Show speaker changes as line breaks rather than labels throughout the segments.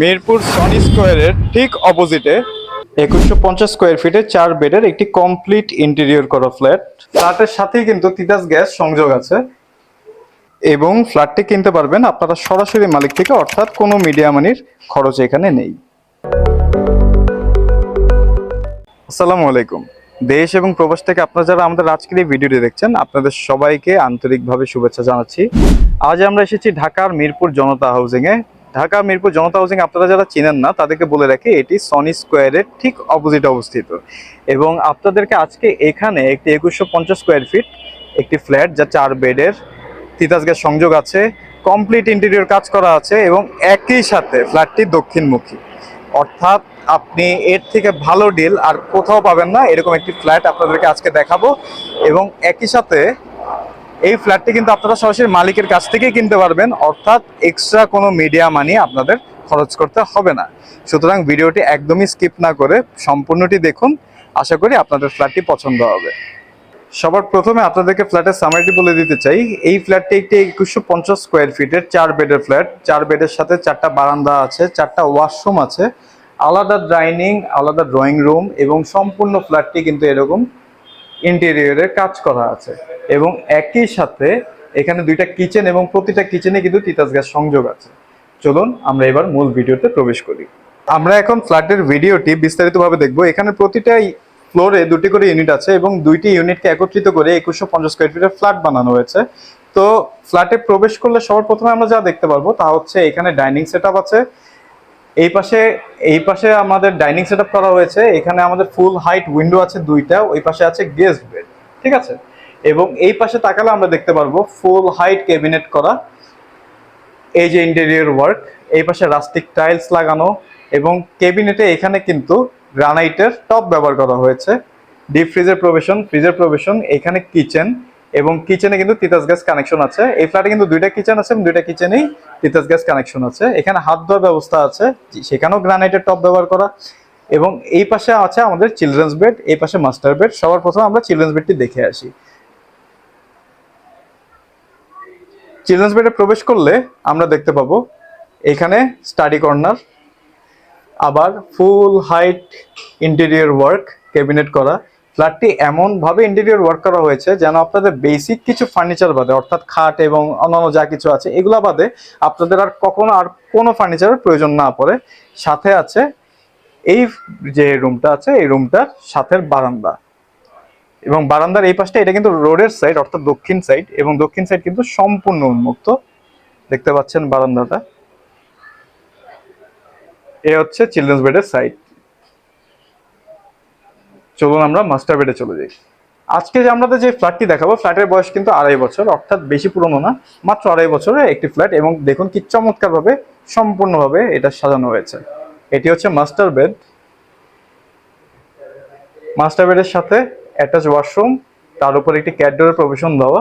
Mirpur Sony স্কোয়ারের ঠিক অপোজিটে একুশশো পঞ্চাশ স্কোয়ার ফিটে চার বেডের একটি কমপ্লিট ইন্টেরিয়র করা ফ্ল্যাট ফ্ল্যাটের সাথেই কিন্তু তিতাস গ্যাস সংযোগ আছে এবং ফ্ল্যাটটি কিনতে পারবেন আপনারা সরাসরি মালিক থেকে, অর্থাৎ কোনো মিডিয়া মানির খরচ এখানে নেই। আসসালামু আলাইকুম। দেশ এবং প্রবাস থেকে আপনারা যারা আমাদের আজকের এই ভিডিওটি দেখছেন, আপনাদের সবাইকে আন্তরিকভাবে শুভেচ্ছা জানাচ্ছি। আজ আমরা এসেছি ঢাকার মিরপুর জনতা হাউজিং এ ঢাকা মিরপুর জনতা হাউসিং আপনারা যারা চিনেন না, তাদেরকে বলে রাখি, এটি সনি স্কোয়ারের ঠিক অপোজিট অবস্থিত। এবং আপনাদেরকে আজকে এখানে একটি একুশশো পঞ্চাশ স্কোয়ার ফিট একটি ফ্ল্যাট যা চার বেডের তিতাস গ্যাস সংযোগ আছে কমপ্লিট ইন্টেরিয়র কাজ করা আছে এবং একই সাথে ফ্ল্যাটটি দক্ষিণমুখী। অর্থাৎ আপনি এর থেকে ভালো ডিল আর কোথাও পাবেন না, এরকম একটি ফ্ল্যাট আপনাদেরকে আজকে দেখাবো। এবং একই সাথে এই ফ্ল্যাটটি কিন্তু আপনারা সরাসরি মালিকের কাছ থেকেই কিনতে পারবেন। অর্থাৎ এক্সট্রা কোনো মিডিয়া মানি আপনাদের খরচ করতে হবে না। সুতরাং ভিডিওটি একদমই স্কিপ না করে সম্পূর্ণটি দেখুন। আশা করি আপনাদের ফ্ল্যাটটি পছন্দ হবে। সবার প্রথমে আপনাদেরকে ফ্ল্যাটের সামারিটি বলে দিতে চাই। এই ফ্ল্যাটটি একটি একুশশো পঞ্চাশ স্কোয়ার ফিটের চার বেডের ফ্ল্যাট চার বেডের সাথে চারটা বারান্দা আছে, চারটা ওয়াশরুম আছে। আলাদা ডাইনিং আলাদা ড্রয়িং রুম এবং সম্পূর্ণ ফ্ল্যাটটি কিন্তু এরকম ইন্টেরিয়রের কাজ করা আছে। এবং একই সাথে এখানে দুইটা কিচেন এবং প্রতিটা কিচেনে কিন্তু তিতাস গ্যাস সংযোগ আছে। চলুন আমরা এবার মূল ভিডিওতে প্রবেশ করি। আমরা এখন ফ্ল্যাটের ভিডিওটি বিস্তারিতভাবে দেখব। এখানে প্রতিটা ফ্লোরে দুটি করে ইউনিট আছে এবং দুইটি ইউনিটকে একত্রিত করে একুশশো পঞ্চাশ স্কোয়ার ফিটের ফ্ল্যাট বানানো হয়েছে। তো ফ্ল্যাটে প্রবেশ করলে সবার প্রথমে আমরা যা দেখতে পারব তা হচ্ছে এখানে ডাইনিং সেট আছে। এই পাশে এই পাশে আমাদের ডাইনিং সেট করা হয়েছে। এখানে আমাদের ফুল হাইট উইন্ডো আছে দুইটা। ওই পাশে আছে গেস্ট বেড ঠিক আছে? এবং এই পাশে তাকালে আমরা দেখতে পারব ফুল হাইট ক্যাবিনেট করা। এই যে ইন্টেরিয়র ওয়ার্ক এই পাশে রাস্টিক টাইলস লাগানো এবং কেবিনেটে এখানে কিন্তু গ্রানাইটের টপ ব্যবহার করা হয়েছে। ডিপ ফ্রিজের প্রবেশন ফ্রিজের প্রবেশন এখানে কিচেন এবং কিচেনে কিন্তু তিতাস গ্যাস কানেকশন আছে। এই ফ্ল্যাটে কিন্তু দুইটা কিচেন আছে এবং দুইটা কিচেনেই তিতাস গ্যাস কানেকশন আছে। এখানে হাত ধোয়ার ব্যবস্থা আছে, সেখানেও গ্রানাইটের টপ ব্যবহার করা। এবং এই পাশে আছে আমাদের চিলড্রেন্স বেড এই পাশে মাস্টার বেড সবার প্রথমে আমরা চিলড্রেন্স বেডটি দেখে আসি। চিলড্রেন্স বেডে প্রবেশ করলে আমরা দেখতে পাবো এখানে স্টাডি কর্নার আবার full height interior work cabinet করা। ফ্ল্যাটটি এমনভাবে ইন্টেরিয়র ওয়ার্ক করা হয়েছে যেন আপনাদের বেসিক কিছু ফার্নিচার বাদে, অর্থাৎ খাট এবং অন্যান্য যা কিছু আছে, এগুলো বাদে আপনাদের আর কখনো আর কোনো ফার্নিচারের প্রয়োজন না পড়ে। সাথে আছে এই যে রুমটা আছে, এই রুমটার সাথের বারান্দা। এবং বারান্দার এই পাশটা, এটা কিন্তু রোডের সাইড অর্থাৎ দক্ষিণ সাইড এবং দক্ষিণ সাইড কিন্তু সম্পূর্ণ উন্মুক্ত। দেখতে পাচ্ছেন বারান্দাটা। এ হচ্ছে চিলড্রেন্স বেডের সাইড চলুন আমরা মাস্টার বেডে চলে যাই। আজকে যে আমাদের যে ফ্ল্যাটটি দেখাবো ফ্ল্যাটের বয়স কিন্তু আড়াই বছর, অর্থাৎ বেশি পুরনো না, মাত্র আড়াই বছরের একটি ফ্ল্যাট এবং দেখুন কি চমৎকারভাবে সম্পূর্ণভাবে এটা সাজানো হয়েছে। এটি হচ্ছে মাস্টার বেড মাস্টার বেডের সাথে অ্যাটাচ ওয়াশরুম, তার উপর একটি ক্যাডোরের প্রবেশন দেওয়া।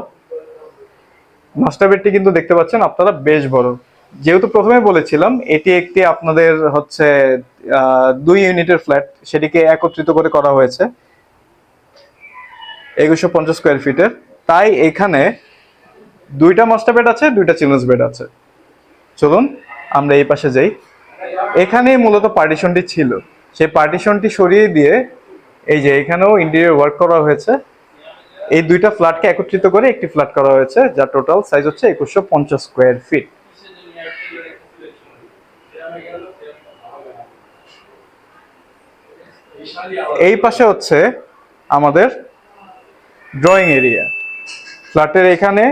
মাস্টার বেডটি কিন্তু দেখতে পাচ্ছেন, আপনারা বেশ বড়। যেহেতু প্রথমে বলেছিলাম, এটি একটি আপনাদের হচ্ছে দুই ইউনিটের ফ্ল্যাট, সেটিকে একত্রিত করে করা হয়েছে। একুশশো পঞ্চাশ স্কোয়ার ফিটের তাই এখানে দুইটা মাস্টার বেড আছে, দুইটা চিলড্রেন্স বেড আছে। চলুন, আমরা এই পাশে যাই। এখানেই মূলত পার্টিশনটি ছিল। সেই পার্টিশনটি সরিয়ে দিয়ে এই যে এখানেও ইন্টেরিয়র ওয়ার্ক করা হয়েছে। এই দুইটা ফ্ল্যাটকে একত্রিত করে একটি ফ্ল্যাট করা হয়েছে, যার টোটাল সাইজ হচ্ছে একুশশো পঞ্চাশ স্কোয়ার ফিট এই পাশে হচ্ছে আমাদের ড্রয়িং এরিয়া ফ্ল্যাটের এখানে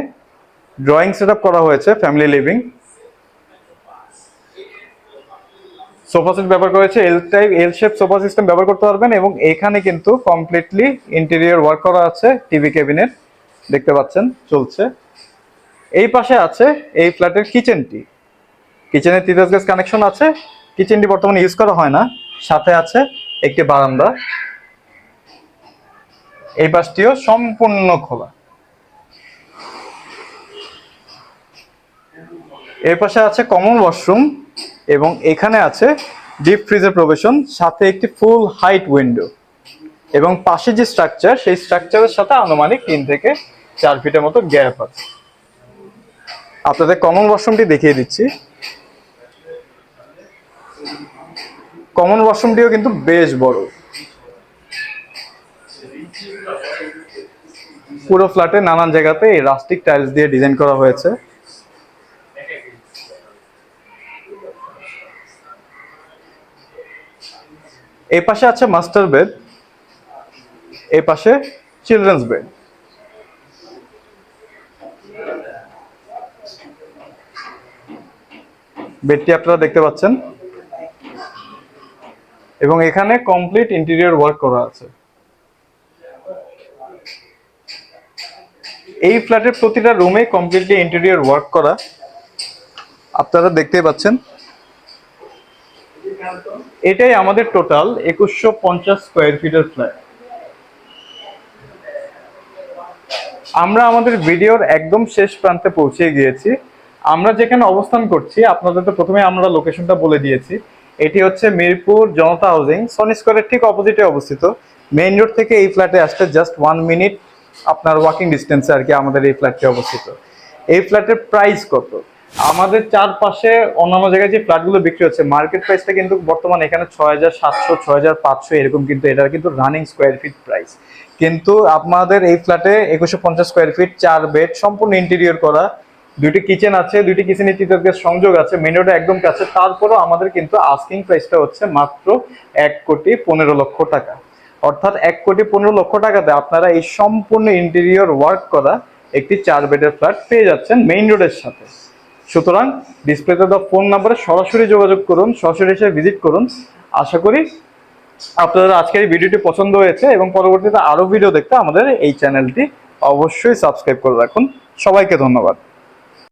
ড্রয়িং সেট করা হয়েছে ফ্যামিলি লিভিং সোফা সেট ব্যবহার করেছে L type L shape sofa system ব্যবহার করতে পারবেন এবং এখানে কিন্তু কমপ্লিটলি ইন্টেরিয়র ওয়ার্ক করা আছে টিভি ক্যাবিনেট দেখতে পাচ্ছেন, চলছে। এই পাশে আছে এই ফ্ল্যাটের কিচেনটি কিচেনে তিতাস গ্যাস কানেকশন আছে কিচেনটি বর্তমানে ইউজ করা হয় না। সাথে আছে একটি বারান্দা। এই পাশটিও সম্পূর্ণ খোলা। এর পাশে আছে কমন ওয়াশরুম এবং এখানে আছে ডিপ ফ্রিজের প্রবেশন, সাথে একটি ফুল হাইট উইন্ডো এবং পাশে যে স্ট্রাকচার সেই স্ট্রাকচারের সাথে আনুমানিক তিন থেকে চার ফিটের মতো গ্যাপ আছে। আপনাদের কমন ওয়াশরুমটি দেখিয়ে দিচ্ছি। কমন ওয়াশরুমটিও কিন্তু বেশ বড়। পুরো ফ্ল্যাটে নানান জায়গাতে এই রাস্টিক টাইলস দিয়ে ডিজাইন করা হয়েছে। এই পাশে আছে মাস্টার বেড এই পাশে চিলড্রেন্স বেড বেডটি আপনারা দেখতে পাচ্ছেন। এবং এখানে কমপ্লিট ইন্টেরিয়র ওয়ার্ক করা আছে। এই ফ্ল্যাটের প্রতিটা রুমে কমপ্লিটলি ইন্টেরিয়র ওয়ার্ক করা। আপনারা দেখতেই পাচ্ছেন। এটাই আমাদের টোটাল একুশশো পঞ্চাশ স্কোয়ার ফিটের ফ্ল্যাট আমরা আমাদের ভিডিওর একদম শেষ প্রান্তে পৌঁছে গিয়েছি। আমরা যেখানে অবস্থান করছি, আপনাদের তো প্রথমে আমরা লোকেশনটা বলে দিয়েছি। এটি হচ্ছে মিরপুর জনতা হাউজিং সনি স্কোয়ারের ঠিক অপোজিটে অবস্থিত। মেইন রোড থেকে এই ফ্ল্যাটে আসতে জাস্ট ওয়ান মিনিট আপনার ওয়াকিং ডিস্টেন্সে আর কি আমাদের এই ফ্ল্যাটটি অবস্থিত। এই ফ্ল্যাটের প্রাইস কত? আমাদের চারপাশে অন্যান্য জায়গায় যে ফ্ল্যাটগুলো বিক্রি হচ্ছে মার্কেট প্রাইসটা কিন্তু বর্তমানে এখানে ছয় হাজার সাতশো ছয় হাজার পাঁচশো এরকম কিন্তু এটার কিন্তু রানিং স্কোয়ার ফিট প্রাইস কিন্তু আপনাদের এই ফ্ল্যাটে একুশশো পঞ্চাশ স্কোয়ার ফিট চার বেড সম্পূর্ণ ইন্টেরিয়র করা। দুইটি কিচেন আছে, দুইটি কিচেনের তৃতীয় সংযোগ আছে মেন রোডে একদম কাছে। তারপরেও আমাদের কিন্তু আস্কিং প্রাইসটা হচ্ছে মাত্র এক কোটি পনেরো লক্ষ টাকা। অর্থাৎ এক কোটি পনেরো লক্ষ টাকাতে আপনারা এই সম্পূর্ণ ইন্টেরিয়র ওয়ার্ক করা একটি চার বেডের ফ্ল্যাট পেয়ে যাচ্ছেন মেইন রোডের সাথে। সুতরাং ডিসপ্লেতে দেওয়া ফোন নাম্বারে সরাসরি যোগাযোগ করুন, সরাসরি এসে ভিজিট করুন। আশা করি আপনাদের আজকের এই ভিডিওটি পছন্দ হয়েছে এবং পরবর্তীতে আরও ভিডিও দেখতে আমাদের এই চ্যানেলটি অবশ্যই সাবস্ক্রাইব করে রাখুন। সবাইকে ধন্যবাদ।